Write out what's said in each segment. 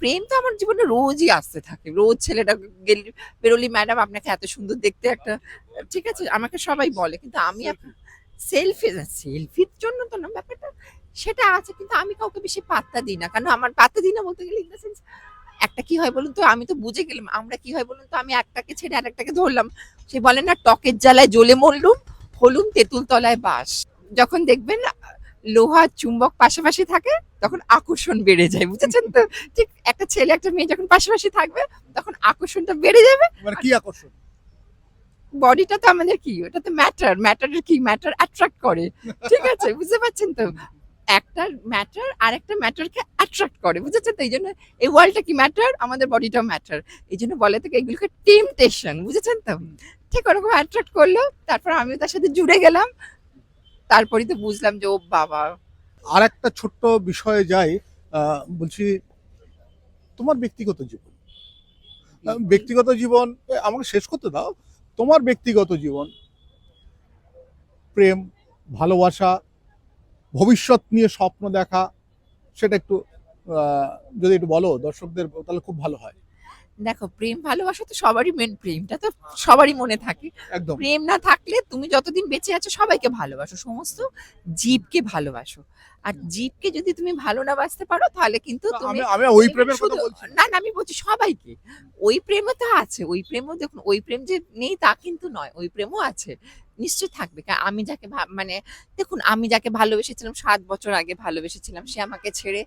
প্রেম তো আমার জীবনে রোজই আসতে থাকে। রোজ ছেলেটা গেলি বেরোলি ম্যাডাম আপনাকে এত সুন্দর দেখতে একটা ঠিক আছে আমাকে সবাই বলে। কিন্তু আমি এখন সেলফি সেলফির জন্য তো না ব্যাপারটা সেটা আছে কিন্তু আমি কাউকে বেশি পাত্তা দিই না। কারণ আমার পাত্তা দিই না বলতে গেলে ইন দ্য সেন্স একটা কি হয় বলুন তো আমি তো বুঝে গেলাম আমরা কি হয় বলুন তো আমি একটাকে ছেড়ে আরেকটাকে ধরলাম। সে বলে না টকের জ্বালায় জ্বলে মরলুম হলুম তেঁতুল তলায় বাস। যখন দেখবেন লোহা চুম্বক পাশাপাশি থাকে তখন আকর্ষণ বেড়ে যায় বুঝেছেন তো? ঠিক একটা ছেলে একটা মেয়ে যখন পাশাপাশি থাকবে তখন আকর্ষণটা বেড়ে যাবে। মানে কি আকর্ষণ? বডিটা তো আমাদের কি? ওটা তো ম্যাটার ম্যাটারের কি? ম্যাটার অ্যাট্রাক্ট করে ঠিক আছে? বুঝতে পারছেন তো? একটা ম্যাটার আর একটা ম্যাটারকে অ্যাট্রাক্ট করে বুঝেছেন তো? এই জন্য এই ওয়ার্ল্ডটা কি ম্যাটার আমাদের বডিটাও ম্যাটার এই জন্য বলে থেকে এগুলোকে টেম্পটেশন বুঝেছেন তো? ঠিক ওরকম অ্যাট্রাক্ট করল তারপর আমিও তার সাথে জুড়ে গেলাম। তারপরেই তো বুঝলাম যে ও বাবা। আর একটা ছোট্ট বিষয়ে যাই বলছি তোমার ব্যক্তিগত জীবন। ব্যক্তিগত জীবন আমাকে শেষ করতে দাও। তোমার ব্যক্তিগত জীবন প্রেম ভালোবাসা ভবিষ্যৎ নিয়ে স্বপ্ন দেখা সেটা একটু যদি একটু বলো দর্শকদের তাহলে খুব ভালো হয়। দেখো প্রেম ভালোবাসা তো সবারই মেন প্রেমটা তো সবারই মনে থাকে। একদম। প্রেম না থাকলে তুমি যতদিন বেঁচে আছো সবাইকে ভালোবাসো সমস্ত জীবকে ভালোবাসো। আর জীবকে যদি তুমি ভালো না বাসতে পারো তাহলে কিন্তু তুমি আমি ওই প্রেমের কথা বলছি। না। না না আমি বলছি সবাইকে। ওই প্রেমও তো আছে ওই প্রেমও দেখুন ওই প্রেম যে নেই তা কিন্তু নয় ওই প্রেমও আছে নিশ্চয় থাকবে। কারণ আমি যাকে মানে দেখুন আমি যাকে ভালোবেসেছিলাম সাত বছর আগে ভালোবেসেছিলাম সে আমাকে ছেড়ে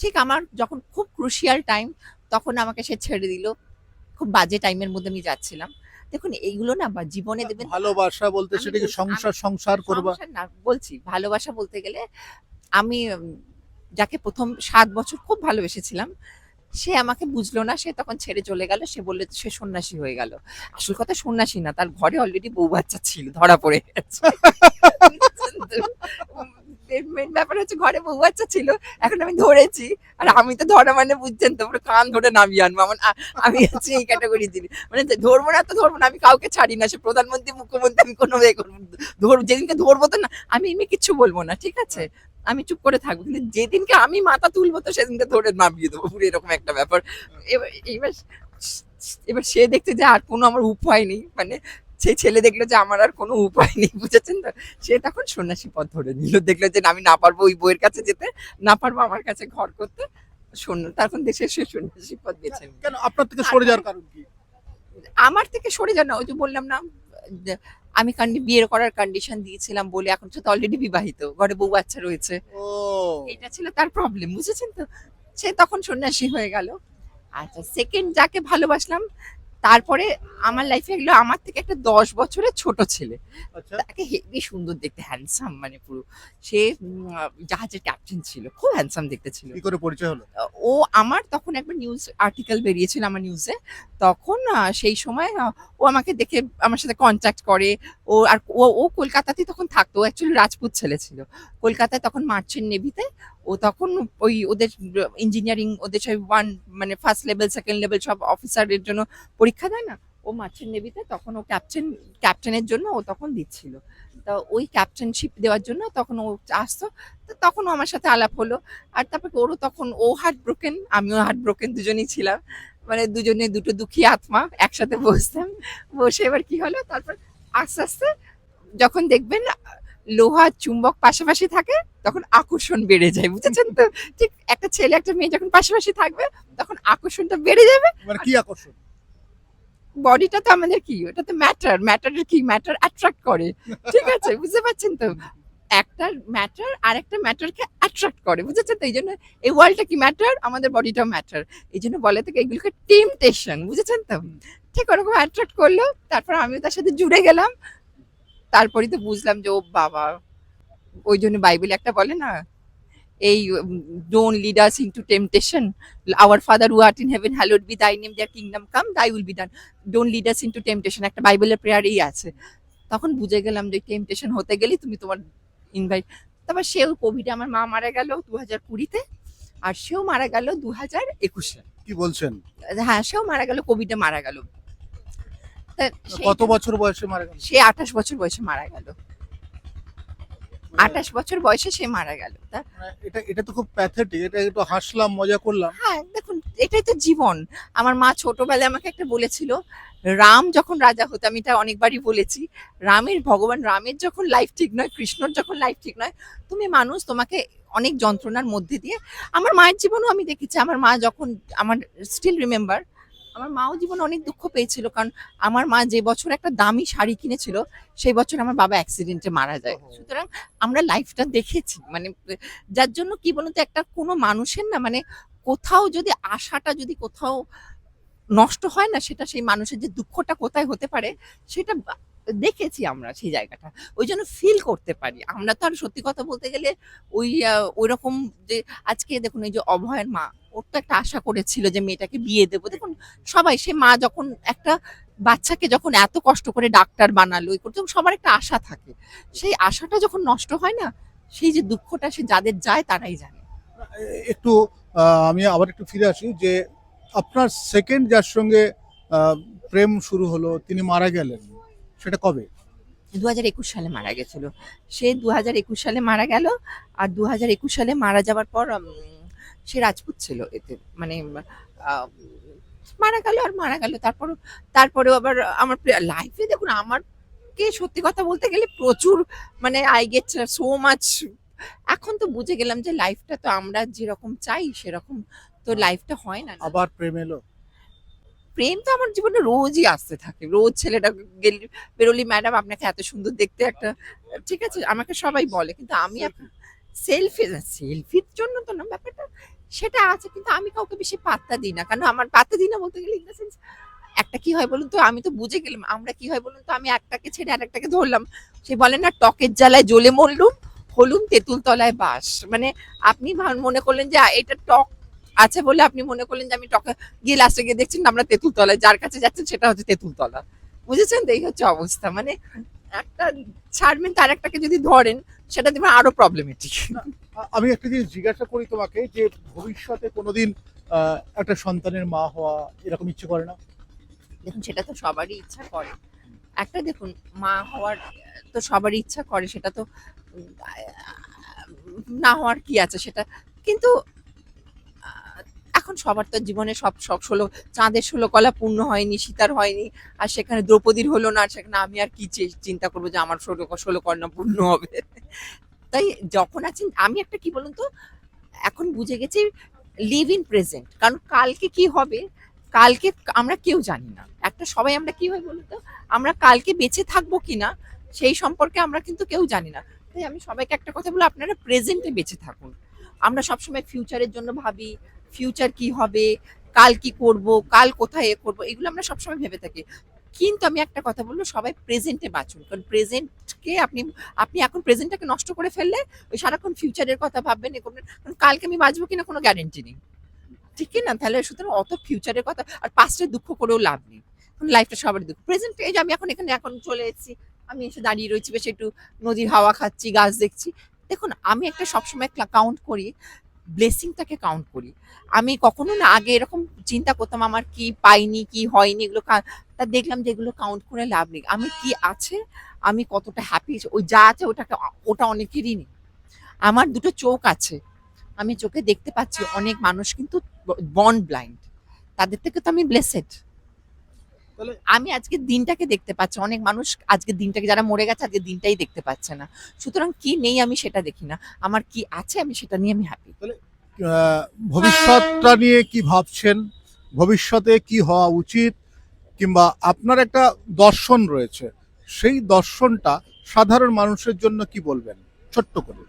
ঠিক আমার যখন খুব ক্রুশিয়াল টাইম তখন আমাকে সে ছেড়ে দিল। খুব বাজে টাইমের মধ্যে আমি যাচ্ছিলাম। দেখুন এইগুলো না বা জীবনে দেবেন ভালোবাসা বলতে সেটা কি সংসার সংসার করবা। না বলছি ভালোবাসা বলতে গেলে আমি যাকে প্রথম সাত বছর খুব ভালোবেসেছিলাম সে আমাকে বুঝলো না সে তখন ছেড়ে চলে গেল সে বললে সে সন্ন্যাসী হয়ে গেল। আসল কথা সন্ন্যাসী না তার ঘরে অলরেডি বউ বাচ্চা ছিল ধরা পড়ে গেছে। মেন ব্যাপার হচ্ছে ঘরে বউ বাচ্চা ছিল এখন আমি ধরেছি। আর আমি তো ধরা মানে বুঝছেন তো পুরো কান ধরে নামিয়ে আনব। আমার আমি হচ্ছে এই ক্যাটাগরি জিনিস। মানে ধরবো না তো ধরবো না আমি কাউকে ছাড়ি না। সে প্রধানমন্ত্রী মুখ্যমন্ত্রী আমি কোনো ধর যেদিনকে ধরবো তো না আমি এমনি কিচ্ছু বলব না ঠিক আছে? আমি চুপ করে থাকব। কিন্তু যেদিনকে আমি মাথা তুলবো তো সেদিনকে ধরে নামিয়ে দেবো। পুরো এরকম একটা ব্যাপার। এবার এবার এবার সে দেখতে যে আর কোনো আমার উপায় নেই। মানে সেই ছেলে দেখল যে আমার আর কোনো উপায় নেই বুঝেছেন তো? সে তখন সন্ন্যাসী পথ ধরে নিল। দেখল যে আমি না পারব ওই বইয়ের কাছে যেতে না পারব আমার কাছে ঘর করতে শূন্য তখন দেশে সে সন্ন্যাসী পথ বেছে কেন আপনার থেকে সরে যাওয়ার কারণ কি? আমার থেকে সরে যান ওই যে বললাম না আমি কান্ডি বিয়ে করার কন্ডিশন দিয়েছিলাম বলে এখন তো অলরেডি বিবাহিত ঘরে বউ বাচ্চা রয়েছে। এটা ছিল তার প্রবলেম বুঝেছেন তো? সে তখন সন্ন্যাসী হয়ে গেল। আচ্ছা সেকেন্ড যাকে ভালোবাসলাম তারপরে আমার লাইফে এগুলো আমার থেকে একটা দশ বছরের ছোট ছেলে। আচ্ছা। তাকে হেভি সুন্দর দেখতে হ্যান্ডসাম মানে পুরো। সে জাহাজের ক্যাপ্টেন ছিল খুব হ্যান্ডসাম দেখতে ছিল। কি করে পরিচয় হলো? ও আমার তখন একবার নিউজ আর্টিকেল বেরিয়েছিল আমার নিউজে তখন সেই সময় ও আমাকে দেখে আমার সাথে কন্ট্যাক্ট করে। ও আর ও ও কলকাতাতেই তখন থাকতো। অ্যাকচুয়ালি রাজপুত ছেলে ছিল। কলকাতায় তখন মার্চেন্ট নেভিতে ও তখন ওই ওদের ইঞ্জিনিয়ারিং ওদের সব ওয়ান মানে ফার্স্ট লেভেল সেকেন্ড লেভেল সব অফিসারের জন্য পরীক্ষা দেয় না? ও মার্চেন্ট নেভিতে তখন ও ক্যাপ্টেন ক্যাপ্টেনের জন্য ও তখন দিচ্ছিল। তো ওই ক্যাপ্টেনশিপ দেওয়ার জন্য তখন ও আসতো। তো তখন আমার সাথে আলাপ হলো। আর তারপর ওরও তখন, ও হার্ট ব্রোকেন আমিও হার্ট ব্রোকেন দুজনেই ছিলাম। মানে দুজনে দুটো দুঃখী আত্মা একসাথে বসতাম। বসে এবার কি হলো? তারপর আস্তে আস্তে যখন দেখবেন লোহা চুম্বক পাশাপাশি থাকে তখন আকর্ষণ বেড়ে যায় বুঝেছেন তো? ঠিক একটা ছেলে একটা মেয়ে যখন পাশাপাশি থাকবে তখন আকর্ষণটা বেড়ে যাবে। মানে কি আকর্ষণ? বডিটা তো আমাদের কি? ওটা তো ম্যাটার ম্যাটারের কি? ম্যাটার অ্যাট্রাক্ট করে ঠিক আছে? বুঝতে পারছেন তো? একটা ম্যাটার আর একটা ম্যাটারকে অ্যাট্রাক্ট করে বুঝেছেন তো? এই জন্য এই ওয়ার্ল্ডটা কি ম্যাটার আমাদের বডিটাও ম্যাটার এই জন্য বলে থেকে এগুলোকে টেম্পটেশন বুঝেছেন তো? ঠিক ওরকম অ্যাট্রাক্ট করল তারপর আমিও তার সাথে জুড়ে গেলাম। তারপরেই তো বুঝলাম যে ও বাবা। ওই জন্য বাইবেল একটা বলে না এই don't lead us into temptation our father who art in heaven hallowed be thy name thy kingdom come thy will be done don't lead us into temptation একটা বাইবেলের প্রেয়ারেই আছে। তখন বুঝে গেলাম যে টেম্পটেশন হতে গেলে তুমি তোমার ইনভাইট তারপর সেও কোভিডে আমার মা মারা গেল দু হাজার কুড়িতে আর সেও মারা গেল দু হাজার একুশে। কি বলছেন? হ্যাঁ সেও মারা গেল কোভিডে মারা গেল। কত বছর বয়সে মারা গেল? সে আঠাশ বছর বয়সে মারা গেল। আঠাশ বছর বয়সে সে মারা গেল। মানে এটা এটা তো খুব প্যাথেটিক এটা একটু হাসলাম মজা করলাম। হ্যাঁ দেখুন এটাই তো জীবন। আমার মা ছোটবেলায় আমাকে একটা বলেছিল রাম যখন রাজা হতো আমি এটা অনেকবারই বলেছি রামের ভগবান রামের যখন লাইফ ঠিক নয় কৃষ্ণর যখন লাইফ ঠিক নয় তুমি মানুষ তোমাকে অনেক যন্ত্রণার মধ্যে দিয়ে আমার মায়ের জীবনও আমি দেখেছি। আমার মা যখন আমার স্টিল রিমেম্বার আমার মাও জীবনে অনেক দুঃখ পেয়েছিল কারণ আমার মা যে বছর একটা দামি শাড়ি কিনেছিল সেই বছর আমার বাবা অ্যাক্সিডেন্টে মারা যায়। সুতরাং আমরা লাইফটা দেখেছি মানে যার জন্য কি বলুন তো একটা কোনো মানুষের না মানে কোথাও যদি আশাটা যদি কোথাও নষ্ট হয় না সেটা সেই মানুষের যে দুঃখটা কোথায় হতে পারে সেটা দেখেছি আমরা সেই জায়গাটা। ওই জন্য ফিল করতে পারি। আমরা তো আর সত্যি কথা বলতে গেলে ওই ওই রকম যে আজকে দেখুন এই যে অভয়ের মা, ওর তো একটা আশা করেছিল যে মেয়েটাকে বিয়ে দেবো। দেখুন সবাই, সে মা যখন একটা বাচ্চাকে যখন এত কষ্ট করে ডাক্তার বানালো ওই করতে সবার একটা আশা থাকে। সেই আশাটা যখন নষ্ট হয় না, সেই যে দুঃখটা সে যাদের যায় তারাই জানে। একটু আমি আবার একটু ফিরে আসি যে আপনার সেকেন্ড যার সঙ্গে প্রেম শুরু হলো, তিনি মারা গেলেন। সেটা কবে? দু হাজার একুশ সালে মারা গেছিল। সে দু হাজার একুশ সালে মারা গেল আর দু হাজার একুশ সালে মারা যাওয়ার পর সে রাজপুত ছিল এতে। মানে মারা গেল আর মারা গেল। তারপর তারপরেও আবার আমার লাইফে দেখুন আমার কে সত্যি কথা বলতে গেলে প্রচুর মানে আই গেট সো মাচ এখন তো বুঝে গেলাম যে লাইফটা তো আমরা যেরকম চাই সেরকম তো লাইফটা হয় না না। আবার প্রেম এলো? প্রেম তো আমার জীবনে রোজই আসতে থাকে। রোজ ছেলেটা গেলি, বেরোলি, ম্যাডাম, আপনাকে এত সুন্দর দেখতে একটা ঠিক আছে, আমাকে সবাই বলে। কিন্তু আমি সেলফি, সেলফির জন্য তো না, ব্যাপারটা সেটা আছে, কিন্তু আমি কাউকে বেশি পাত্তা দিই না। কারণ আমার পাত্তা দিই না বলতে গেলে ইন দ্য সেন্স একটা কি হয় বলুন তো, আমি তো বুঝে গেলাম, আমরা কি হয় বলুন তো, আমি একটাকে ছেড়ে আরেকটাকে ধরলাম। সে বলে না, টকের জ্বালায় জ্বলে মরলুম হলুম তেঁতুল তলায় বাস। মানে আপনি মনে করলেন যে এটা টক আছে বলে আপনি মনে করলেন যে আমি টকে গিয়ে লাস্টে গিয়ে দেখছেন আমরা তেঁতুলতলায় যার কাছে যাচ্ছেন সেটা হচ্ছে তেঁতুলতলা। বুঝেছেন? তো এই হচ্ছে অবস্থা। মানে একটা ছাড়বেন তার একটাকে যদি ধরেন সেটা দেখবেন আরও প্রবলেমেটিক আমি একটা জিনিস জিজ্ঞাসা করি তোমাকে যে ভবিষ্যতে কোনোদিন একটা সন্তানের মা হওয়া এরকম ইচ্ছে করে না? দেখুন সেটা তো সবারই ইচ্ছা করে। একটা দেখুন মা হওয়ার তো সবারই ইচ্ছা করে সেটা তো না হওয়ার কি আছে সেটা? কিন্তু এখন সবার তো জীবনে সব সব ষোলো, চাঁদের ষোলো কলা পূর্ণ হয়নি, সীতার হয়নি। আর সেখানে দ্রৌপদীর হলো না, আর সেখানে আমি আর কি চিন্তা করব যে আমার ষোলো ষোলো কন্যা পূর্ণ হবে। তাই যখন আছেন আমি একটা কি বলুন তো, এখন বুঝে গেছি লিভ ইন প্রেজেন্ট কারণ কালকে কি হবে, কালকে আমরা কেউ জানি না। একটা সবাই আমরা কি হয় বলুন তো, আমরা কালকে বেঁচে থাকব কিনা, সেই সম্পর্কে আমরা কিন্তু কেউ জানি না। তাই আমি সবাইকে একটা কথা বলব আপনারা প্রেজেন্টে বেঁচে থাকুন। আমরা সবসময় ফিউচারের জন্য ভাবি ফিউচার কি হবে, কাল কি করব, কাল কোথায় এ করব, এগুলো আমরা সবসময় ভেবে থাকি। কিন্তু আমি একটা কথা বলব, সবাই প্রেজেন্টে বাঁচুন। কারণ প্রেজেন্টকে আপনি আপনি এখন প্রেজেন্টটাকে নষ্ট করে ফেললে ওই সারাক্ষণ ফিউচারের কথা ভাববেন, এ করবেন, কারণ কালকে আমি বাঁচবো কিনা কোনো গ্যারেন্টি নেই। ঠিক না? তাহলে সুতরাং অত ফিউচারের কথা, আর পাস্টের দুঃখ করেও লাভ নেই। লাইফটা সবার দুঃখ। প্রেজেন্ট এই যে আমি এখন এখানে এখন চলে এসেছি, আমি এসে দাঁড়িয়ে রয়েছি, বেশ একটু নদীর হাওয়া খাচ্ছি, গাছ দেখছি। দেখুন, আমি একটা সবসময় কাউন্ট করি ব্লেসিংটাকে কাউন্ট করি। আমি কখনো না আগে এরকম চিন্তা করতাম, আমার কি পাইনি, কি হয়নি, এগুলো তা দেখলাম যে এগুলো কাউন্ট করে লাভ নেই। আমি কি আছে, আমি কতটা হ্যাপি ওই যা আছে ওটাকে, ওটা অনেকেরই নেই। আমার দুটো চোখ আছে। আমি চোখে দেখতে পাচ্ছি অনেক মানুষ কিন্তু বন্ড ব্লাইন্ড তাদের থেকে তো আমি ব্লেসেড আমি আজকে দিনটাকে দেখতে পাচ্ছি অনেক মানুষ আজকে দিনটাকে যারা মরে গেছে আজকে দিনটাই দেখতে পাচ্ছে না। সুতরাং কি নেই আমি সেটা দেখি না। আমার কি আছে আমি সেটা নিয়ে আমি হ্যাপি ভবিষ্যৎটা নিয়ে কি ভাবছেন? ভবিষ্যতে কি হওয়া উচিত? কিংবা আপনার একটা দর্শন রয়েছে সেই দর্শনটা সাধারণ মানুষের জন্য কি বলবেন? ছোট্ট করে।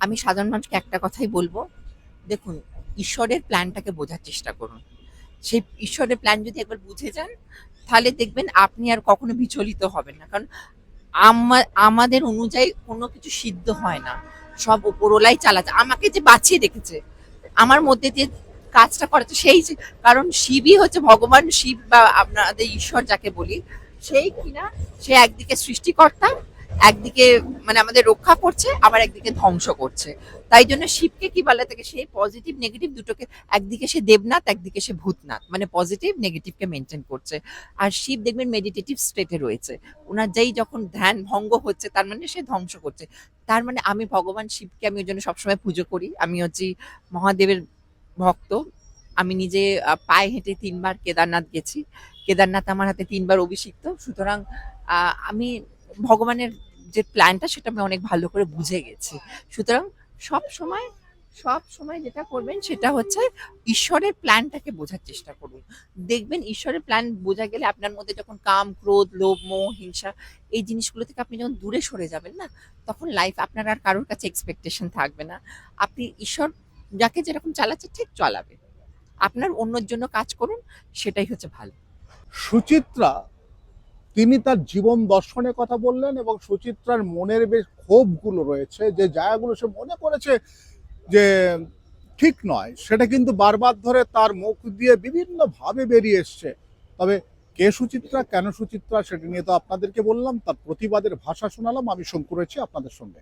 আমি সাধারণ মানুষকে একটা কথাই বলব দেখুন ঈশ্বরের প্ল্যানটাকে বোঝার চেষ্টা করুন। সেই ঈশ্বরের প্ল্যান যদি একবার বুঝে যান তাহলে দেখবেন আপনি আর কখনো বিচলিত হবেন না। কারণ আমা- আমাদের অনুযায়ী কোনো কিছু সিদ্ধ হয় না। সব ওপর ওলাই চালাতে। আমাকে যে বাঁচিয়ে দেখেছে আমার মধ্যে যে কাজটা করেছে সেই কারণ শিবই হচ্ছে ভগবান, শিব বা আপনাদের ঈশ্বর যাকে বলি, সেই কিনা, সে একদিকে সৃষ্টিকর্তা একদিকে মানে আমাদের রক্ষা করছে, আবার একদিকে ধ্বংস করছে। তাই জন্য শিবকে কি বলে? থাকে সেই পজিটিভ নেগেটিভ দুটোকে একদিকে সে দেবনাথ, একদিকে সে ভূতনাথ। মানে পজিটিভ নেগেটিভকে মেনটেন করছে। আর শিব দেখবেন মেডিটেটিভ স্টেটে রয়েছে। ওনার যেই যখন ধ্যান ভঙ্গ হচ্ছে, তার মানে সে ধ্বংস করছে। তার মানে আমি ভগবান শিবকে আমি ওই জন্য সবসময় পুজো করি। আমি হচ্ছি মহাদেবের ভক্ত। আমি নিজে পায়ে হেঁটে তিনবার কেদারনাথ গেছি। কেদারনাথ আমার হাতে তিনবার অভিষিক্ত। সুতরাং আমি ভগবানের যে প্ল্যানটা সেটা আমি অনেক ভালো করে বুঝে গেছি। সুতরাং সব সময় সব সময় যেটা করবেন সেটা হচ্ছে ঈশ্বরের প্ল্যানটাকে বোঝার চেষ্টা করুন। দেখবেন ঈশ্বরের প্ল্যান বোঝা গেলে আপনার মধ্যে যখন কাম, ক্রোধ, লোভ, মোহ, হিংসা এই জিনিসগুলো থেকে আপনি যখন দূরে সরে যাবেন না, তখন লাইফ আপনার আর কারোর কাছে এক্সপেকটেশন থাকবে না। আপনি ঈশ্বর যাকে যেরকম চালাচ্ছে ঠিক চালাবে। আপনার অন্যর জন্য কাজ করুন, সেটাই হচ্ছে ভালো। সুচিত্রা তিনি তার জীবন দর্শনের কথা বললেন এবং সুচিত্রার মনের বেশ ক্ষোভগুলো রয়েছে যে জায়গাগুলো সে মনে করেছে যে ঠিক নয়, সেটা কিন্তু বারবার ধরে তার মুখ দিয়ে বিভিন্নভাবে বেরিয়ে এসছে। তবে কে সুচিত্রা, কেন সুচিত্রা, সেটা নিয়ে তো আপনাদেরকে বললাম, তার প্রতিবাদের ভাষা শোনালাম, আমি শঙ্কু রয়েছি আপনাদের সঙ্গে।